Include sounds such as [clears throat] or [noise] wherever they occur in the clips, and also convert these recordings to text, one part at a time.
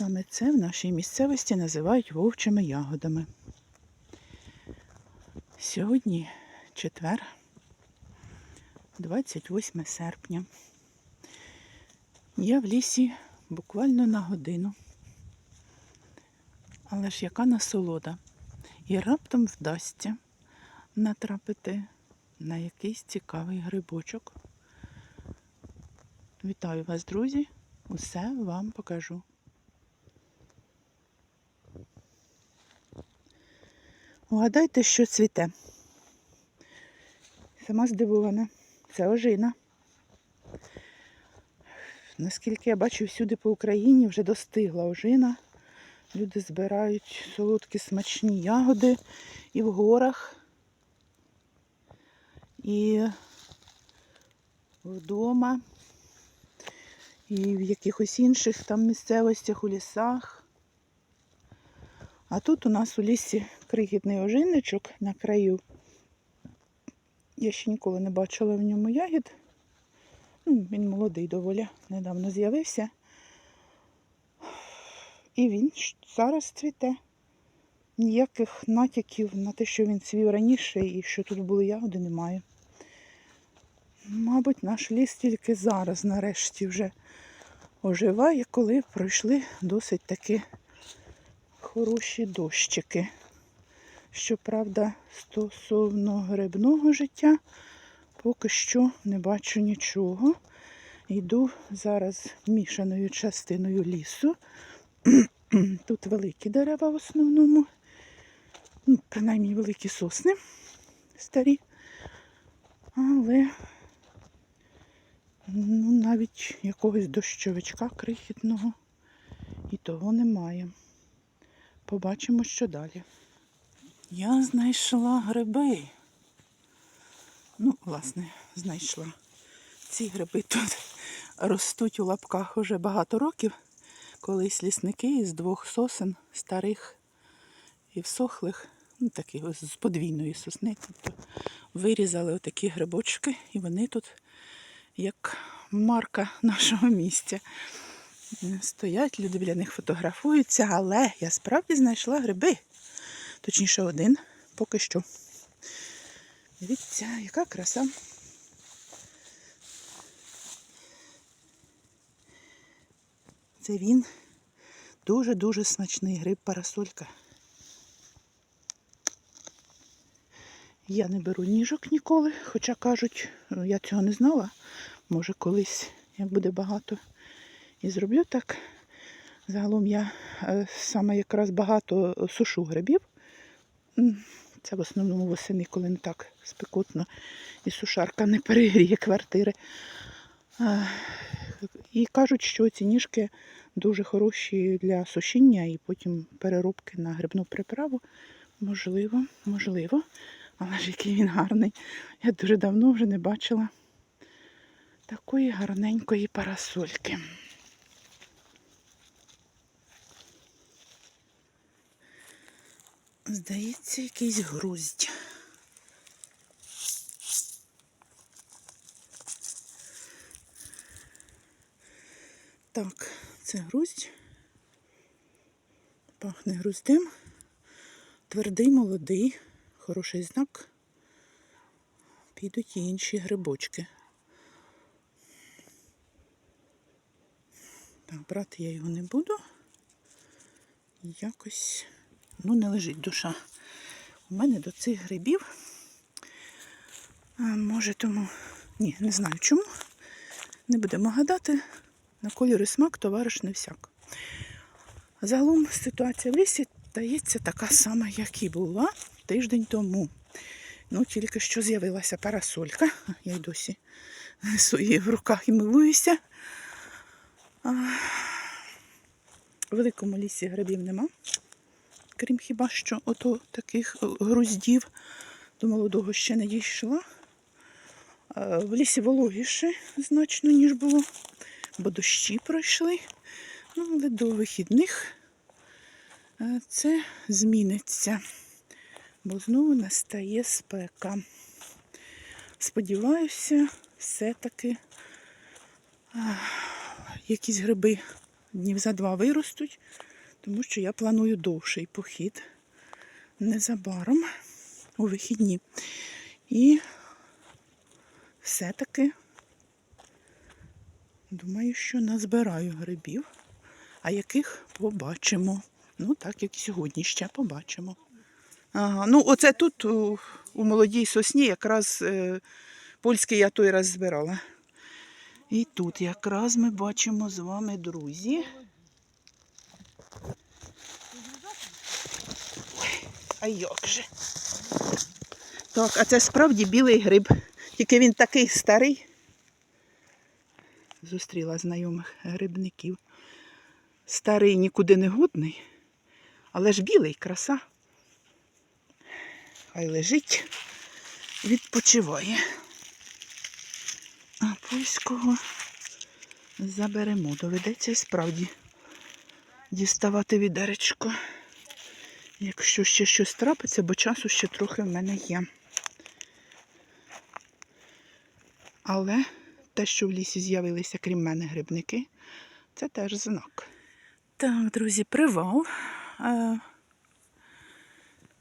Саме це в нашій місцевості називають вовчими ягодами. Сьогодні четвер, 28 серпня. Я в лісі буквально на годину. Але ж яка насолода. І раптом вдасться натрапити на якийсь цікавий грибочок. Вітаю вас, друзі! Усе вам покажу. Угадайте, що цвіте. Сама здивована. Це ожина. Наскільки я бачу, всюди по Україні вже достигла ожина. Люди збирають солодкі смачні ягоди і в горах, і вдома, і в якихось інших там місцевостях, у лісах. А тут у нас у лісі крихітний ожинничок на краю. Я ще ніколи не бачила в ньому ягід. Ну, Він молодий доволі, недавно з'явився. І він зараз цвіте. Ніяких натяків на те, що він цвів раніше і що тут були ягоди, немає. Мабуть, наш ліс тільки зараз, нарешті, вже оживає, коли пройшли досить таки хороші дощики. Щоправда, стосовно грибного життя, поки що не бачу нічого. Йду зараз мішаною частиною лісу. [clears throat] Тут великі дерева в основному, ну, принаймні великі сосни старі. Але ну, навіть якогось дощовичка крихітного і того немає. Побачимо, що далі. Я знайшла гриби. Ну, власне, знайшла. Ці гриби тут ростуть у лапках уже багато років. Колись лісники із двох сосен старих і всохлих, ну таких з подвійної сосни, тобто вирізали отакі грибочки, і вони тут як марка нашого місця. Стоять, люди біля них фотографуються, але я справді знайшла гриби. Точніше, один поки що. Дивіться, яка краса. Це він дуже-дуже смачний гриб парасолька. Я не беру ніжок ніколи, хоча кажуть, я цього не знала. Може колись, як буде багато, і зроблю так. Загалом я е, саме якраз багато сушу грибів. Це в основному восени, коли не так спекотно і сушарка не перегріє квартири. І кажуть, що ці ніжки дуже хороші для сушіння і потім переробки на грибну приправу. Можливо, можливо. Але ж який він гарний. Я дуже давно вже не бачила такої гарненької парасольки. Здається, якийсь груздь. Так, це груздь. Пахне груздем. Твердий, молодий, хороший знак. Підуть і інші грибочки. Так, брати я його не буду. Якось, ну, не лежить душа. У мене до цих грибів. А, може тому. Ні, не знаю чому. Не будемо гадати. На кольор і смак товариш не всяк. Загалом ситуація в лісі здається така сама, як і була тиждень тому. Ну, тільки що з'явилася парасолька. Я й досі несу в руках і милуюся. А, в великому лісі грибів нема. Крім хіба що ото таких е, груздів до молодого ще не дійшла. В лісі вологіше значно, ніж було, бо дощі пройшли. Ну, але до вихідних е, це зміниться, бо знову настає спека. Сподіваюся, все-таки якісь гриби днів за два виростуть, тому що я планую довший похід незабаром у вихідні. І все-таки думаю, що назбираю грибів, а яких побачимо. Ну, так як сьогодні ще побачимо. Ага, ну оце тут у, у молодій сосні якраз е, польський я той раз збирала. І тут якраз ми бачимо з вами, друзі. А як же? Так, а це справді білий гриб. Тільки він такий старий. Зустріла знайомих грибників. Старий нікуди не годний, але ж білий краса. Хай лежить, відпочиває. А польського заберемо. Доведеться і справді діставати відеречко. Якщо ще щось трапиться, бо часу ще трохи в мене є. Але те, що в лісі з'явилися, крім мене, грибники, це теж знак. Так, друзі, привал. Е,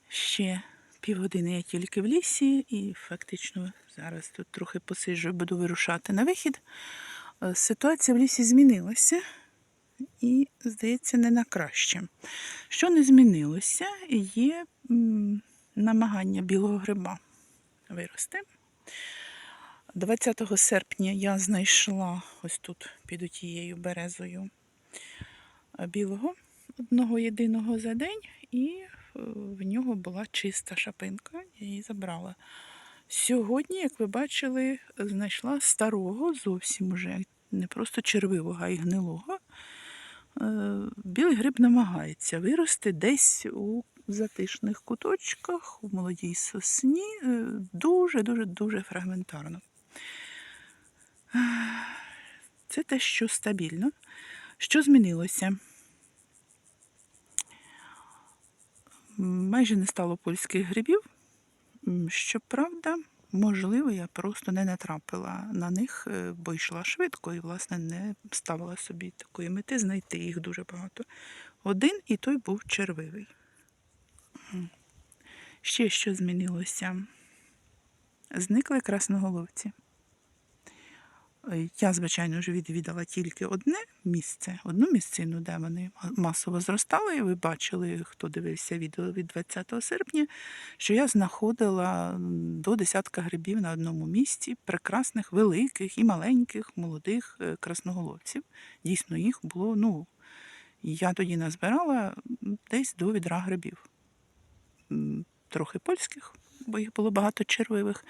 Ще півгодини я тільки в лісі, і фактично зараз тут трохи посиджу буду вирушати на вихід. Е, Ситуація в лісі змінилася і, здається, не на краще. Що не змінилося, є намагання білого гриба вирости. 20 серпня я знайшла ось тут під тією березою е, білого одного єдиного за день, і е, в нього була чиста шапинка, я її забрала. Сьогодні, як ви бачили, знайшла старого, зовсім уже не просто червивого, а й гнилого. Е, Білий гриб намагається вирости десь у затишних куточках, у молодій сосні, е, дуже-дуже дуже фрагментарно. Це те, що стабільно. Що змінилося? Майже не стало польських грибів. Щоправда, можливо, я просто не натрапила на них, е, бо йшла швидко і, власне, не ставила собі такої мети знайти їх дуже багато. Один і той був червивий. Ще що змінилося? Зникли красноголовці. Е, Я, звичайно ж, відвідала тільки одне місце, одну місцину, де вони масово зростали. І ви бачили, хто дивився відео від 20 серпня, що я знаходила до десятка грибів на одному місці, прекрасних, великих і маленьких, молодих е, красноголовців. Дійсно, їх було, ну, я тоді назбирала десь до відра грибів. Трохи польських, бо їх було багато червивих,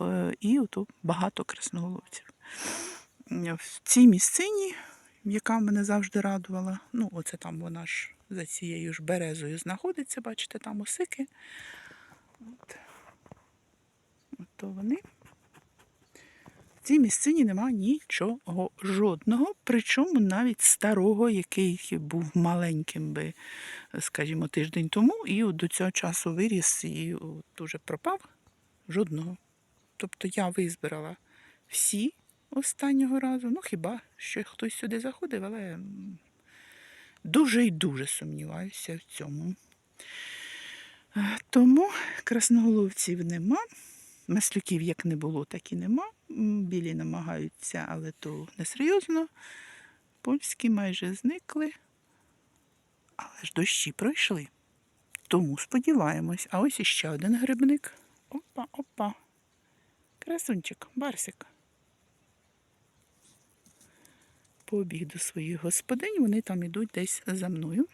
е, і ото багато красноголовців. В цій місцині, яка мене завжди радувала, ну, оце там вона ж за цією ж березою знаходиться, бачите, там осики. От. От то вони. В цій місцині нема нічого жодного, причому навіть старого, який був маленьким би, скажімо, тиждень тому, і до цього часу виріс і от уже пропав. Жодного. Тобто я визбирала всі останнього разу. Ну, хіба що хтось сюди заходив, але дуже і дуже сумніваюся в цьому. Тому красноголовців нема. Маслюків як не було, так і нема. Білі намагаються, але то несерйозно. Польські майже зникли. Але ж дощі пройшли. Тому сподіваємось. А ось іще один грибник. Опа, опа. Красунчик, барсик. Побіг до своїх господинь, вони там ідуть десь за мною.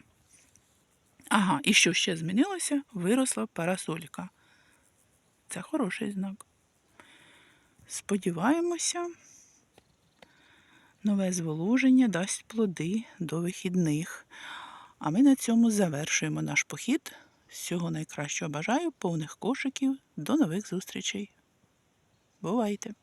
Ага, і що ще змінилося? Виросла парасолька. Це хороший знак. Сподіваємося, нове зволоження дасть плоди до вихідних. А ми на цьому завершуємо наш похід. Всього найкращого бажаю, повних кошиків. До нових зустрічей. Бувайте!